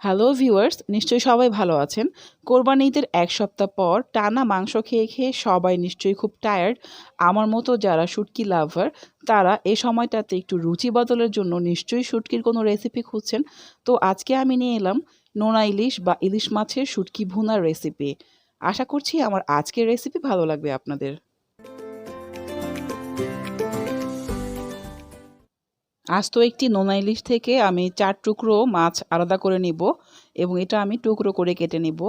Hello viewers নিশ্চয়ই সবাই ভালো আছেন। কোরবানি ঈদের এক সপ্তাহ পর টানা মাংস খেয়ে খেয়ে সবাই নিশ্চয়ই খুব টায়ার্ড আমার মতো যারা শুটকি লাভার তারা এই সময়টাতে একটু রুচি বদলের জন্য নিশ্চয়ই শুটকির কোনো রেসিপি খুঁজছেন। তো আজকে আমি নিয়ে এলাম নোনা ইলিশ বা ইলিশ মাছের শুটকি ভুনার রেসিপি আশা করছি আমার আজকের রেসিপি ভালো লাগবে আপনাদের। আস্ত একটি নোনা ইলিশ থেকে আমি চার টুকরো মাছ আলাদা করে নিব এবং এটা আমি টুকরো করে কেটে নিব।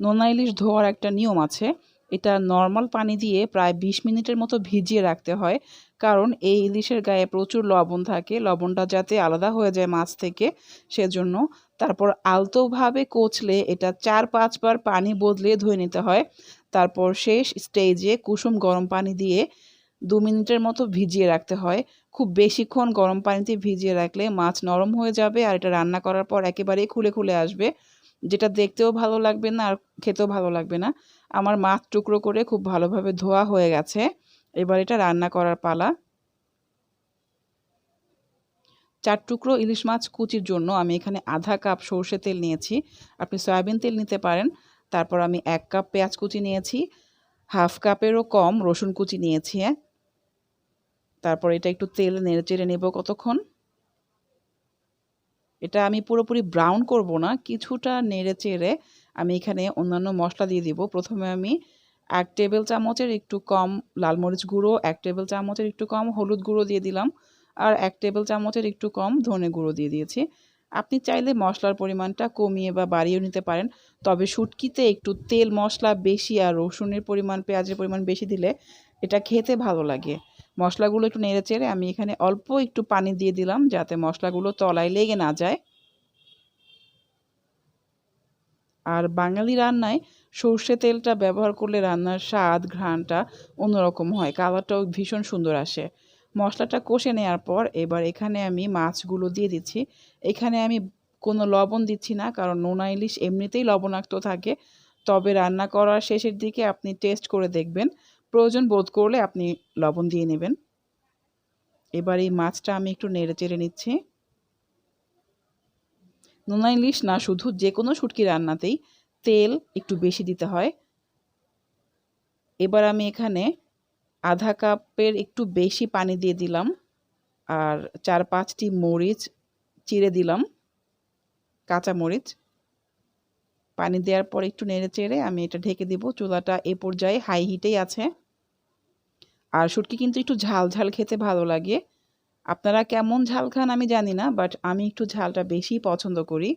নোনা ইলিশ ধোয়ার একটা নিয়ম আছে, এটা নর্মাল পানি দিয়ে প্রায় বিশ মিনিটের মতো ভিজিয়ে রাখতে হয়, কারণ এই ইলিশের গায়ে প্রচুর লবণ থাকে, লবণটা যাতে আলাদা হয়ে যায় মাছ থেকে সেজন্য। তারপর আলতোভাবে কচলে এটা চার পাঁচবার পানি বদলে ধুয়ে নিতে হয়। তারপর শেষ স্টেজে কুসুম গরম পানি দিয়ে দু মিনিটের মতো ভিজিয়ে রাখতে হয়। খুব বেশিক্ষণ গরম পানিতে ভিজিয়ে রাখলে মাছ নরম হয়ে যাবে আর এটা রান্না করার পর একেবারেই খুলে খুলে আসবে। যেটা দেখতেও ভালো লাগবে না আর খেতেও ভালো লাগবে না। আমার মাছ টুকরো করে খুব ভালোভাবে ধোয়া হয়ে গেছে। এবার এটা রান্না করার পালা। চার টুকরো ইলিশ মাছ কুচির জন্য আমি এখানে আধা কাপ সর্ষে তেল নিয়েছি। আপনি সয়াবিন তেল নিতে পারেন। তারপর আমি এক কাপ পেঁয়াজ কুচি নিয়েছি। হাফ কাপেরও কম রসুন কুচি নিয়েছি। তারপর এটা একটু তেল নেড়ে চেড়ে নেব কতক্ষণ। এটা আমি পুরোপুরি ব্রাউন করব না, কিছুটা নেড়ে চেড়ে আমি এখানে অন্যান্য মশলা দিয়ে দিব। প্রথমে আমি এক টেবিল চামচের একটু কম লাল মরিচ গুঁড়ো, এক টেবিল চামচের একটু কম হলুদ গুঁড়ো দিয়ে দিলাম আর এক টেবিল চামচের একটু কম ধনে গুঁড়ো দিয়ে দিয়েছি। আপনি চাইলে মশলার পরিমাণটা কমিয়ে বা বাড়িয়েও নিতে পারেন, তবে শুটকিতে একটু তেল মশলা বেশি আর রসুনের পরিমাণ, পেঁয়াজের পরিমাণ বেশি দিলে এটা খেতে ভালো লাগে। মশলাগুলো একটু নেড়ে চেড়ে আমি এখানে অল্প একটু পানি দিয়ে দিলাম যাতে মশলাগুলো তলায় লেগে না যায়। আর বাঙালি রান্নায় সর্ষে তেলটা ব্যবহার করলে রান্নার স্বাদ, ঘ্রাণটা অন্যরকম হয়, কালারটাও ভীষণ সুন্দর আসে। মশলাটা কষে নেওয়ার পর এবার এখানে আমি মাছগুলো দিয়ে দিচ্ছি। এখানে আমি কোনো লবণ দিচ্ছি না, কারণ নোনা ইলিশ এমনিতেই লবণাক্ত থাকে। তবে রান্না করার শেষের দিকে আপনি টেস্ট করে দেখবেন। প্রয়োজন বোধ করলে আপনি লবণ দিয়ে নেবেন। এবার এই মাছটা আমি একটু নেড়ে চেড়ে নিচ্ছি। নোনা ইলিশ না, শুধু যে কোনো শুটকি রান্নাতেই তেল একটু বেশি দিতে হয়। এবার আমি এখানে আধা কাপের একটু বেশি পানি দিয়ে দিলাম আর চার পাঁচটি মরিচ চিড়ে দিলাম, কাঁচা মরিচ। পানি দেওয়ার পর একটু নেড়ে চেড়ে আমি এটা ঢেকে দিব। চুলাটা এ পর্যায়ে হাই হিটেই আছে। আর শুটকি কিন্তু একটু ঝাল ঝাল খেতে ভালো লাগে। আপনারা কেমন ঝাল খান আমি জানি না বাট আমি একটু ঝালটা বেশি পছন্দ করি।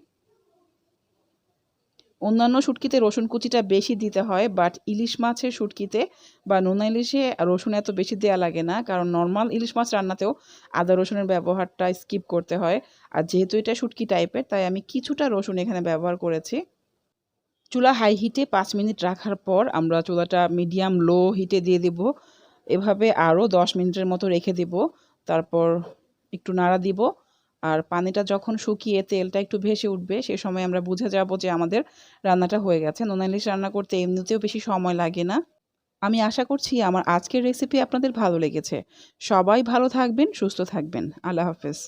অন্যান্য শুটকিতে রসুন কুচিটা বেশি দিতে হয় বাট ইলিশ মাছের শুটকিতে বা নোনা ইলিশে রসুন এত বেশি দেওয়া লাগে না, কারণ নর্মাল ইলিশ মাছ রান্নাতেও আদা রসুনের ব্যবহারটা স্কিপ করতে হয়। আর যেহেতু এটা শুটকি টাইপের তাই আমি কিছুটা রসুন এখানে ব্যবহার করেছি। চুলা হাই হিটে পাঁচ মিনিট রাখার পর আমরা চুলাটা মিডিয়াম লো হিটে দিয়ে দেব। এভাবে আরও দশ মিনিটের মতো রেখে দেব। তারপর একটু নাড়া দিব। আর পানিটা যখন শুকিয়ে তেলটা একটু ভেসে উঠবে, সে সময় আমরা বুঝে যাব যে আমাদের রান্নাটা হয়ে গেছে। নোনা ইলিশ রান্না করতে এমনিতেও বেশি সময় লাগে না। আমি আশা করছি আমার আজকের রেসিপি আপনাদের ভালো লেগেছে। সবাই ভালো থাকবেন, সুস্থ থাকবেন। আল্লাহ হাফেজ।